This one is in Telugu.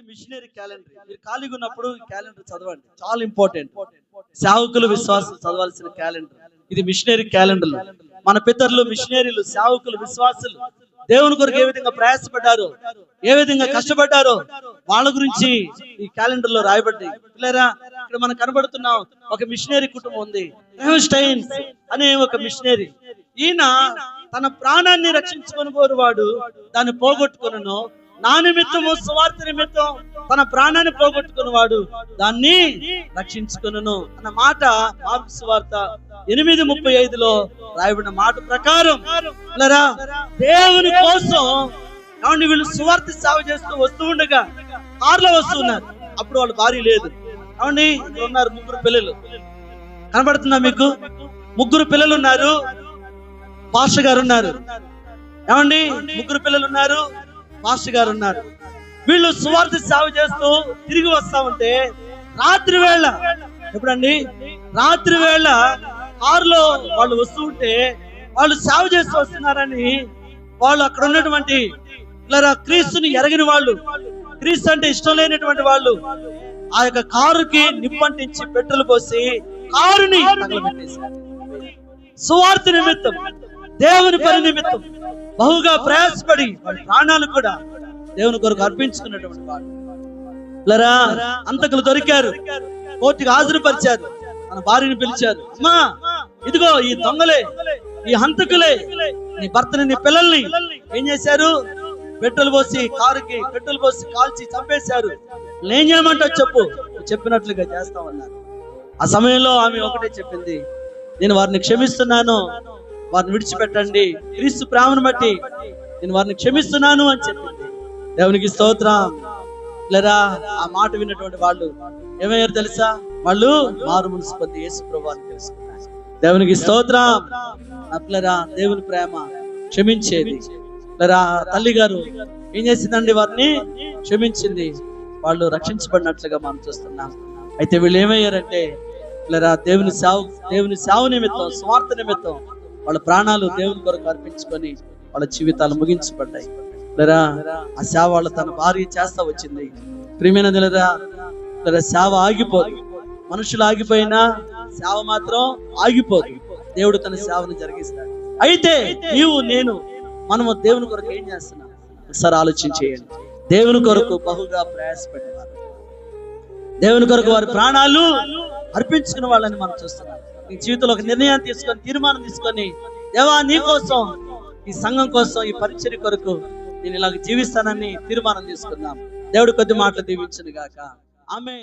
ఇది మిషనరీ క్యాలెండర్ మీరు ఖాళీగా ఉన్నప్పుడు క్యాలెండర్ చదవండి. చాలా ఇంపార్టెంట్ సేవకులు విశ్వాసం చదవాల్సిన క్యాలెండర్ ఇది మిషనరీ క్యాలెండర్ మన పితరులు మిషనరీలు సేవకులు విశ్వాసులు దేవుని కొరకు ఏ విధంగా ప్రయాసపడ్డారు? ఏ విధంగా కష్టపడ్డారు? వాళ్ళ గురించి ఈ క్యాలెండర్లో రాయబడ్డాయి. పిల్లరా ఇక్కడ మనం కనబడుతున్నాం. ఒక మిషనరీ కుటుంబం ఉంది. స్టైన్స్ అనే ఒక మిషనరీ ఈయన తన ప్రాణాన్ని రక్షించుకొని వాడు. దాన్ని పోగొట్టుకును నా నిమిత్తము సువార్త నిమిత్తం తన ప్రాణాన్ని పోగొట్టుకుని వాడు దాన్ని రక్షించుకును అన్న మాట మార్పు సువార్త ఎనిమిది ముప్పై ఐదులో రాయబడిన మాట ప్రకారం దేవుని కోసం ఏమండి వీళ్ళు సువార్త సేవ చేస్తూ వస్తూ ఉండగా కార్లో వస్తున్నారు అప్పుడు వాళ్ళ భార్య లేదు. ఇక్కడ ఉన్నారు ముగ్గురు పిల్లలు. కనబడుతుందా మీకు? ముగ్గురు పిల్లలు ఉన్నారు. పాస్టర్ గారు ఉన్నారు. ఏమండి? ముగ్గురు పిల్లలు ఉన్నారు. మాస్టర్ గారు ఉన్నారు. వీళ్ళు సువార్త సేవ చేస్తూ తిరిగి వస్తా ఉంటే రాత్రి వేళ ఎప్పుడండి? రాత్రి వేళ కారులో వాళ్ళు వస్తూ ఉంటే వాళ్ళు సేవ చేస్తూ వస్తున్నారని వాళ్ళు అక్కడ ఉన్నటువంటి ఇలా క్రీస్తుని ఎరగిన వాళ్ళు క్రీస్తు అంటే ఇష్టం లేనటువంటి వాళ్ళు ఆ యొక్క కారుకి నిప్పంటించి పెట్రోల్ పోసి కారుని తగలబెట్టేశారు. సువార్త నిమిత్తం దేవుని పని నిమిత్తం బహుగా ప్రయాసపడి ప్రాణాలు కూడా దేవుని కొరకు అర్పించుకున్నటువంటి వాడు లరా అంతకులు దొరికారు. కోర్టుకు హాజరుపరిచారు. తన భార్యను పిలిచారు. అమ్మా ఇదిగో ఈ దొంగలే ఈ హంతకులే నీ భర్తని నీ పిల్లల్ని ఏం చేశారు? పెట్రోల్ పోసి కారుకి పెట్రోల్ పోసి కాల్చి చంపేశారు. నేను చేయమంటావు చెప్పు. చెప్పినట్లుగా చేస్తామన్నారు. ఆ సమయంలో ఆమె ఒకటే చెప్పింది. నేను వారిని క్షమిస్తున్నాను. వారిని విడిచిపెట్టండి. క్రీస్తు ప్రేమను బట్టి నేను వారిని క్షమిస్తున్నాను అని చెప్పింది దేవునికి స్తోత్రం. లేరా ఆ మాట విన్నటువంటి వాళ్ళు ఏమయ్యారు తెలుసా? వాళ్ళు మారు మనసు యేసు ప్రభావాన్ని తెలుసుకున్నారు. దేవునికి స్తోత్రం. అట్లరా దేవుని ప్రేమ క్షమించేది. లేరా తల్లి గారు ఏం చేసిందండి వారిని? క్షమించింది. వాళ్ళు రక్షించబడినట్లుగా మనం చూస్తున్నాం. అయితే వీళ్ళు ఏమయ్యారంటే లేరా దేవుని సేవ దేవుని సేవ నిమిత్తం స్వార్థ నిమిత్తం వాళ్ళ ప్రాణాలు దేవుని కొరకు అర్పించుకొని వాళ్ళ జీవితాలు ముగించబడ్డాయి. లేరా ఆ సేవ వాళ్ళ తన భార్య చేస్తా వచ్చింది. ప్రియమైనది లేదా లేరా సేవ ఆగిపోదు. మనుషులు ఆగిపోయినా సేవ మాత్రం ఆగిపోదు. దేవుడు తన సేవను జరిగిస్తాడు. అయితే నీవు నేను మనము దేవుని కొరకు ఏం చేస్తున్నాం? ఒకసారి ఆలోచన చేయండి. దేవుని కొరకు బహుగా ప్రయాసపడేవారు. దేవుని కొరకు వారి ప్రాణాలు అర్పించుకున్న వాళ్ళని మనం చూస్తున్నాం. నీ జీవితంలో ఒక నిర్ణయం తీసుకొని తీర్మానం తీసుకొని దేవా నీ కోసం ఈ సంఘం కోసం ఈ పరిచయ కొరకు నేను ఇలాగ జీవిస్తానని తీర్మానం తీసుకుందాం. దేవుడు కొద్ది మాటలు దీవించను గాక. ఆమె